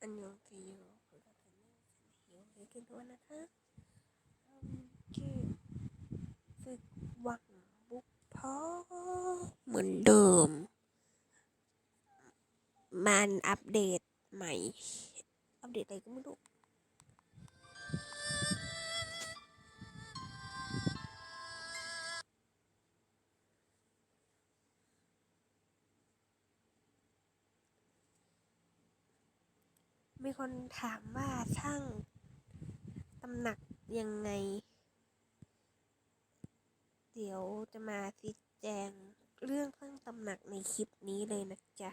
อันยองเซโยคุณกับฉันฉันหิวเลยกินตัวนะคะอืมชื่อฝึกวังบุกพอเหมือนเดิม มันอัปเดตใหม่ อัปเดตอะไรก็ไม่รู้ มีคนถามว่าช่างตำหนักยังไง เดี๋ยวจะมาชี้แจงเรื่องสร้างตำหนักในคลิปนี้เลยนะจ๊ะ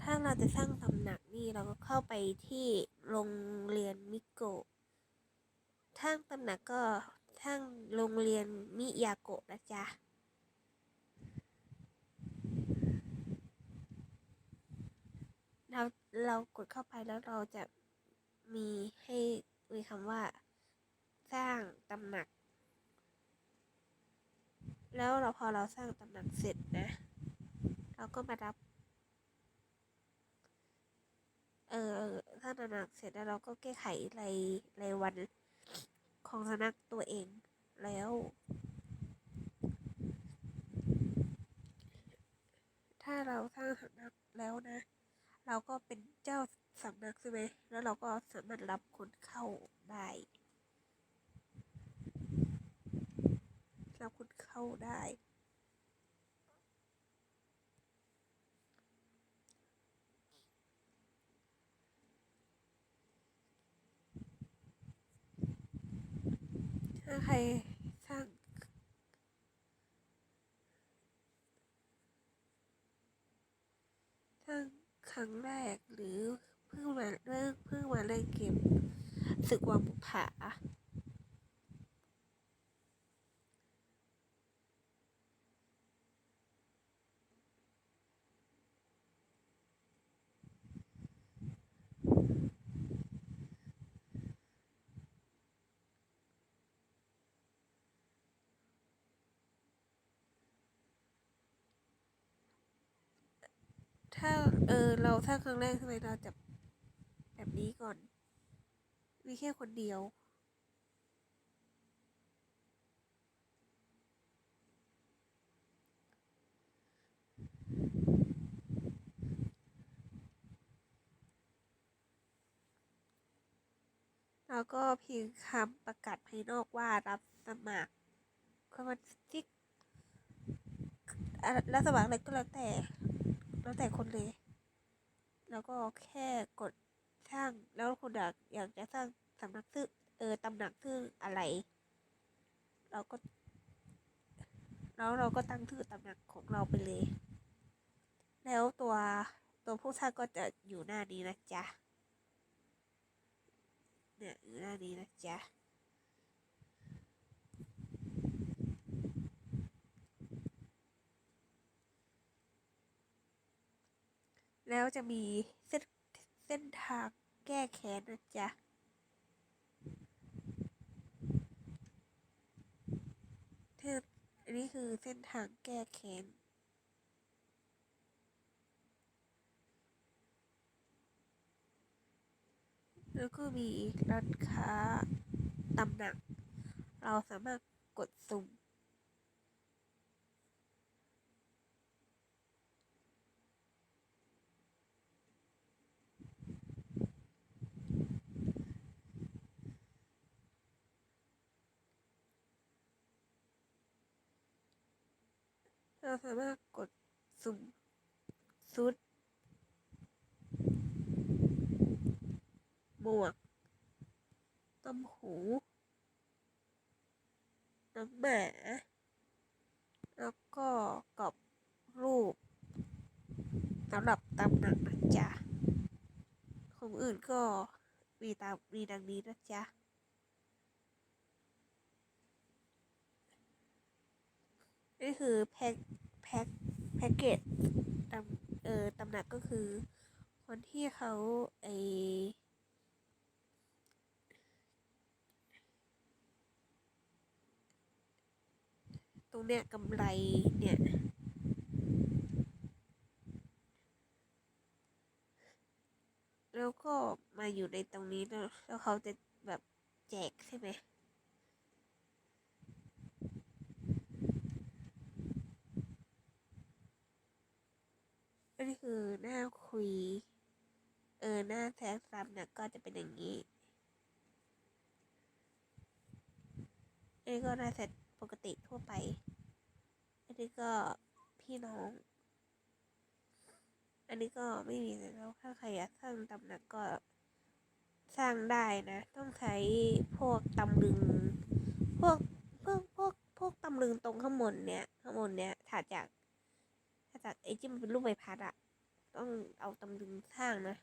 ถ้าเราจะสร้างตำหนักนี่เราก็เข้าไปที่โรงเรียนมิโกะทางตำหนักก็ทางโรงเรียนมิยาโกะนะจ๊ะ เราเรากดเข้าไปแล้วเราจะมีให้มีคำว่า สร้างตำหนัก แล้วเราพอเราสร้างตำหนักเสร็จนะ เราก็มารับ เออสร้างตำหนักเสร็จแล้วเราก็แก้ไขรายรายวันของสนักตัวเองแล้ว ถ้าเราสร้างสนักแล้วนะ เราก็เป็นเจ้าสำนักใช่ไหมแล้วเราก็สามารถรับคนเข้าได้รับคนเข้าได้ ถ้าใครสร้างสร้าง ครั้งแรกหรือเพิ่งมาเริ่มเพิ่งมาเล่นเกมศึกวังบุผา ถ้าเออเราสร้างครั้งแรกทำไมเราจะแบบนี้ก่อน มีแค่คนเดียว แล้วก็เพียงคำประกาศภายนอกว่ารับสมัครก็มันจิกอะรับสมัครอะไรก็แล้วแต่ แล้วแต่คนเลย แล้วก็แค่กดสร้างแล้วคุณอยากอยากจะสร้างสำนักซึ่งเออตำหนักซึ่งอะไร เราก็ แล้วเราก็ตั้งชื่อตำหนักของเราไปเลย แล้วตัวตัวผู้สร้างก็จะอยู่หน้านี้นะจ๊ะเนี่ยอยู่หน้านี้นะจ๊ะ แล้วจะมีเส้นเส้นทางแก้แค้นนะจ๊ะเธออันนี้คือเส้นทางแก้แค้นแล้วก็มีร้านค้าตำหนัก เราสามารถกดสุ่ม เราสามารถกดสุ่มซุดหมวก ต้มหูน้องหมาแล้วก็กรอบรูปสำหรับตำหนักนะจ๊ะของอื่นก็มีตามมีดังนี้นะจ๊ะ นี่คือแพ็คแพ็คแพ็กเกจตำเออตำหนักก็คือ คนที่เขาไอตรงเนี้ยกำไรเนี่ยแล้วก็มาอยู่ในตรงนี้แล้วแล้วเขาจะแบบแจกใช่ไหม นนี้คือหน้าคุย เออหน้าแท้ซ้ำเนี่ยก็จะเป็นอย่างนี้อันนี้ก็หน้าแท้ปกติทั่วไป อันนี้ก็พี่น้อง อันนี้ก็ไม่มีแล้วถ้าใครอยากสร้างตำหนักก็สร้างได้นะ ต้องใช้พวกตำลึง พวกพวกพวกพวกตำลึงตรงข้างบนเนี่ยข้างบนเนี่ยถัดจาก จากไอ้ที่มันเป็นรูปใบพัดอะต้องเอาตำลึงสร้างนะ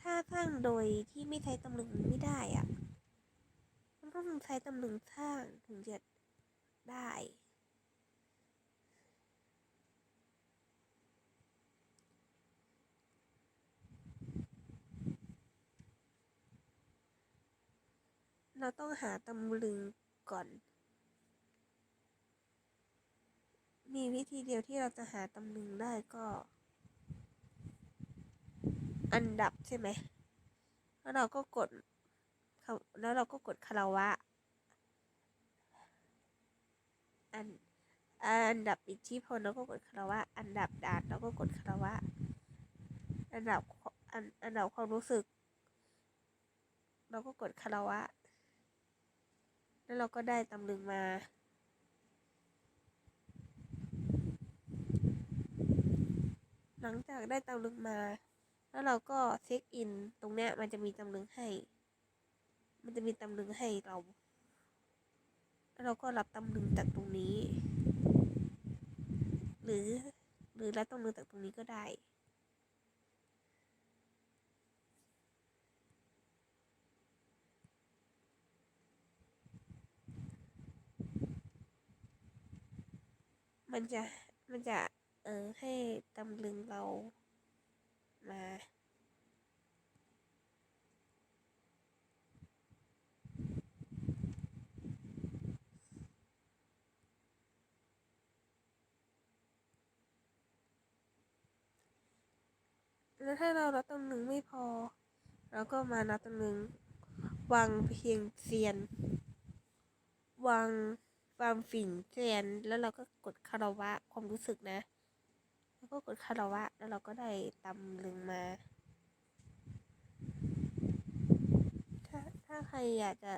ถ้าสร้างโดยที่ไม่ใช้ตำลึงไม่ได้อะมันต้องใช้ตำลึงสร้างถึงจะได้เราต้องหาตำลึงก่อน มีวิธีเดียวที่เราจะหาตำลึงได้ก็ อันดับใช่ไหม แล้วเราก็กด แล้วเราก็กดคาราวะ อัน อันดับอิทธิพลเราก็กดคาราวะ อันดับด่านเราก็กดคาราวะ อันดับ อัน อันดับความรู้สึก เราก็กดคาราวะ แล้วเราก็ได้ตำลึงมา หลังจากได้ตำลึงมา แล้วเราก็เช็คอิน ตรงเนี้ยมันจะมีตำลึงให้ มันจะมีตำลึงให้เรา แล้วเราก็รับตำลึงจากตรงนี้ หรือ หรือรับตำลึงจากตรงนี้ก็ได้มันจะ มันจะ เออให้ตำลึงเรามาแล้วถ้าเรารับตำลึงไม่พอ เราก็มานับตำลึงวางเพียงเซียน วางวางฝิ่นเซียน แล้วเราก็กดคาราวะความรู้สึกนะ ก็กดคาราวะ แล้วเราก็ได้ตำลึงมา ถ้าถ้าใครอยากจะ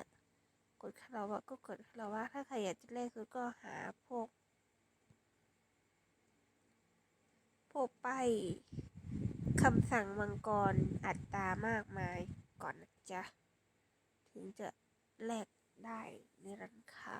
กดคาราวะก็กดคาราวะ ถ้าใครอยากจะเล่นก็หาพวก พวกป้ายคำสั่งมังกรอัตรามากมายก่อนนะจ๊ะ ถึงจะแลกได้ในร้านค้า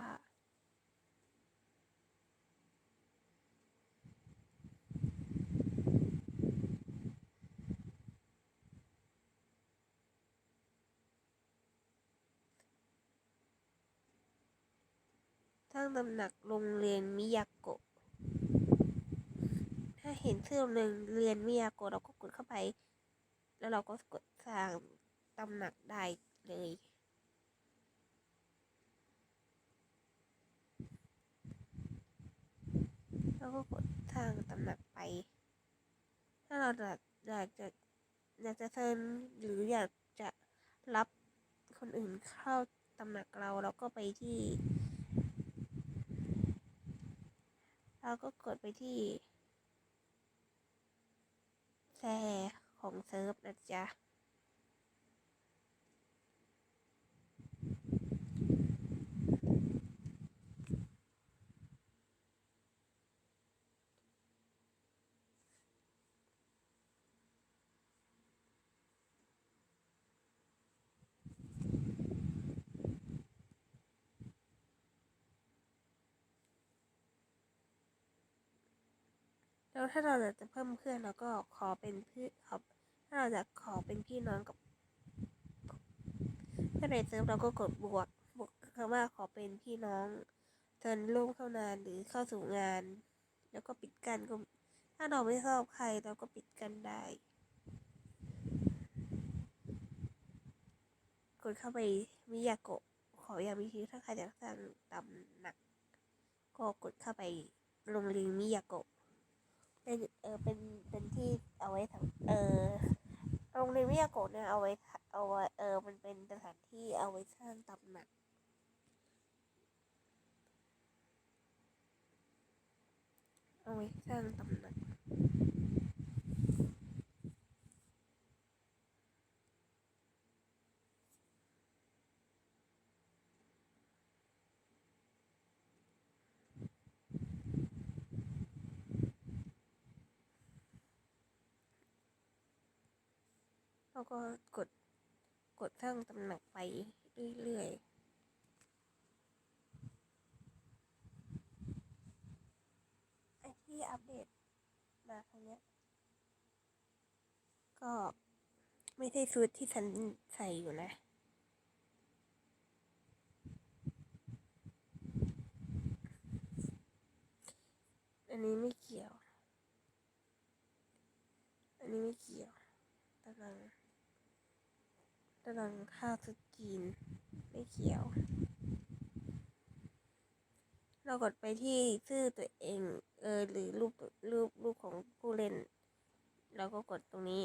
ทั้งตำหนักโรงเรียนมิยาโกะ ถ้าเห็นชื่อโรงเรียนมิยาโกะเราก็กดเข้าไป แล้วเราก็กดสร้างตำหนักได้เลยแล้วก็กดสร้างตำหนักไป ถ้าเราอยากอยากจะอยากจะเชิญหรืออยากจะรับคนอื่นเข้าตำหนักเราเราก็ไปที่ เราก็กดไปที่แชร์ของเซิร์ฟนะจ๊ะ แล้วถ้าเราจะเพิ่มเพื่อนเราก็ขอเป็นเพื่อขอถ้าเราอยากขอเป็นพี่น้องกับเพื่อนในเซิร์ฟเราก็กดบวกบวกคำว่าขอเป็นพี่น้องเชิญร่วมเข้านานหรือเข้าสู่งาน แล้วก็ปิดกันก็ถ้าเราไม่ชอบใครเราก็ปิดกันได้ กดเข้าไปมิยาโกะขออย่ามีทีถ้าใครอยากสร้างตำหนัก ก็กดเข้าไปโรงเรียนมิยาโกะ เป็นเออเป็นเป็นที่เอาไว้ทำเออโรงเรียนวิทยาโกะเนี่ยเอาไว้เอาไว้เออมันเป็นสถานที่เอาไว้สร้างตำหนักเอาไว้สร้างตำหนัก แล้วก็กดกดสร้างตำหนักไปเรื่อยๆไอที่อัปเดตมาครั้งนี้ก็ไม่ใช่ชุดที่ฉันใส่อยู่นะ อันนี้ไม่เกี่ยว อันนี้ไม่เกี่ยวตาราง ตารางข้าวสุดจีน ไม่เกี่ยว เรากดไปที่ชื่อตัวเอง เออ หรือรูปรูปรูปของผู้เล่น เราก็กดตรงนี้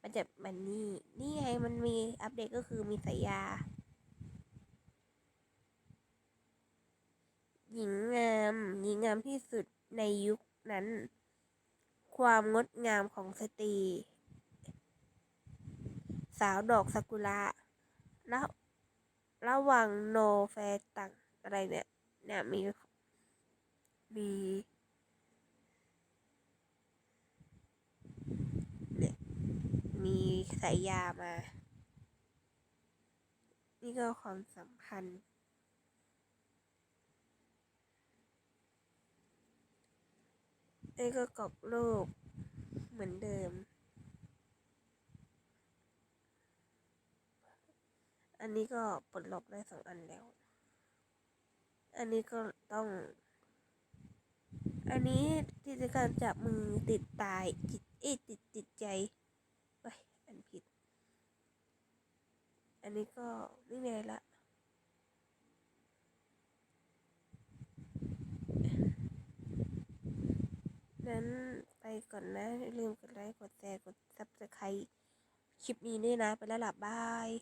มันจะมันนี่ นี่ไงมันมีอัปเดตก็คือมีสายยา หญิงงามหญิงงามที่สุดในยุคนั้น ความงดงามของสตรีาวดอกซากุระแล้วระหว่างโนแฟตังอะไรเนี่ย เนี่ยมี มีเนี่ยมีสายยามา นี่ก็ความสัมพันธ์นี่ก็กรอบรูปเหมือนเดิม อันนี้ก็ปลดล็อกได้สองอันแล้ว อันนี้ก็ต้อง อันนี้กิจการจับมือติดตายจิตเอยติดติดใจเอ้ยอันผิด อันนี้ก็ไม่มีอะไรละนั้นไปก่อนนะ ลืมกดไลค์ กดแชร์ กดซับสไครต์คลิปนี้ด้วยนะ ไปแล้วล่ะบาย